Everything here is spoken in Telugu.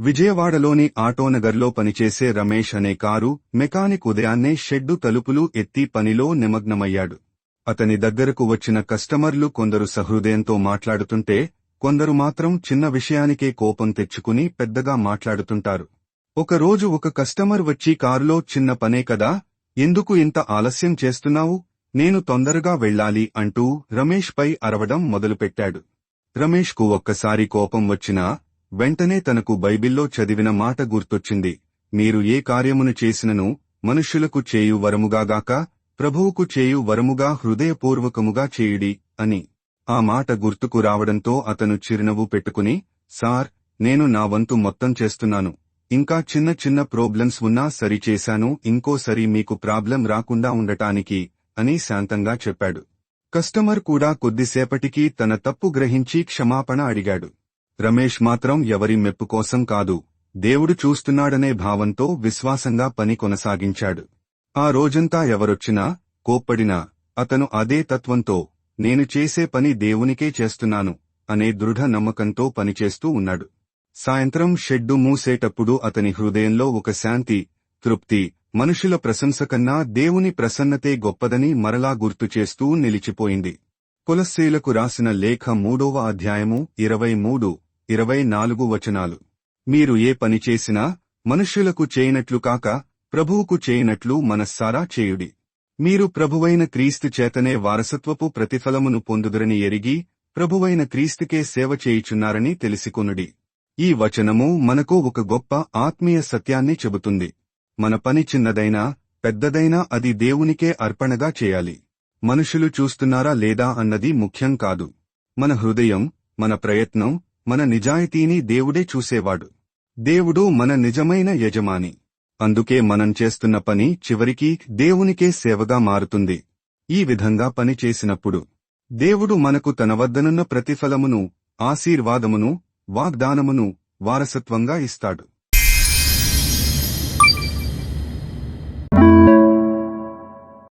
విజయవాడలోని ఆటోనగర్లో పనిచేసే రమేష్ అనే కారు మెకానిక్ ఉదయాన్నే షెడ్డు తలుపులు ఎత్తి పనిలో నిమగ్నమయ్యాడు. అతని దగ్గరకు వచ్చిన కస్టమర్లు కొందరు సహృదయంతో మాట్లాడుతుంటే కొందరు మాత్రం చిన్న విషయానికే కోపం తెచ్చుకుని పెద్దగా మాట్లాడుతుంటారు. ఒకరోజు ఒక కస్టమర్ వచ్చి కారులో చిన్న పనే కదా ఎందుకు ఇంత ఆలస్యం చేస్తున్నావు? నేను తొందరగా వెళ్ళాలి అంటూ రమేష్ పై అరవడం మొదలుపెట్టాడు. రమేష్కు ఒక్కసారి కోపం వచ్చినా వెంటనే తనకు బైబిల్లో చదివిన మాట గుర్తొచ్చింది. మీరు ఏ కార్యమును చేసినను మనుష్యులకు చేయు వరముగాగాక ప్రభువుకు చేయు వరముగా హృదయపూర్వకముగా చేయుడి అని ఆ మాట గుర్తుకు రావడంతో అతను చిరునవ్వు పెట్టుకుని సార్ నేను నా వంతు మొత్తం చేస్తున్నాను. ఇంకా చిన్న చిన్న ప్రాబ్లమ్స్ ఉన్నా సరిచేశాను ఇంకోసరి మీకు ప్రాబ్లం రాకుండా ఉండటానికి అని శాంతంగా చెప్పాడు. కస్టమర్ కూడా కొద్దిసేపటికి తన తప్పు గ్రహించి క్షమాపణ అడిగాడు. రమేష్ మాత్రం ఎవరి మెప్పు కోసం కాదు. దేవుడు చూస్తున్నాడనే భావంతో విశ్వాసంగా పని కొనసాగించాడు. ఆ రోజంతా ఎవరొచ్చినా కోప్పడినా అతను అదే తత్వంతో నేను చేసే పని దేవునికే చేస్తున్నాను అనే దృఢ నమ్మకంతో పనిచేస్తూ ఉన్నాడు. సాయంత్రం షెడ్డు మూసేటప్పుడు అతని హృదయంలో ఒక శాంతి తృప్తి మనుషుల ప్రశంస కన్నా దేవుని ప్రసన్నతే గొప్పదని మరలా గుర్తుచేస్తూ నిలిచిపోయింది. కులస్సీలకు రాసిన లేఖ మూడవ అధ్యాయము ఇరవై మూడు ఇరవై నాలుగు వచనాలు. మీరు ఏ పని చేసినా మనుష్యులకు చేయనట్లు కాక ప్రభువుకు చేయనట్లు మనస్సారా చేయుడి. మీరు ప్రభువైన క్రీస్తు చేతనే వారసత్వపు ప్రతిఫలమును పొందుదురని ఎరిగి ప్రభువైన క్రీస్తుకే సేవ చేయుచున్నారని తెలిసికొనుడి. ఈ వచనము మనకు ఒక గొప్ప ఆత్మీయ సత్యాన్ని చెబుతుంది. మన పని చిన్నదైనా పెద్దదైనా అది దేవునికే అర్పణగా చేయాలి. మనుషులు చూస్తున్నారా లేదా అన్నది ముఖ్యం కాదు. మన హృదయం మన ప్రయత్నం మన నిజాయితీని దేవుడే చూసేవాడు. దేవుడు మన నిజమైన యజమాని. అందుకే మనం చేస్తున్న పని చివరికి దేవునికే సేవగా మారుతుంది. ఈ విధంగా పని చేసినప్పుడు దేవుడు మనకు తన వద్దనున్న ప్రతిఫలమును ఆశీర్వాదమును వాగ్దానమును వారసత్వంగా ఇస్తాడు.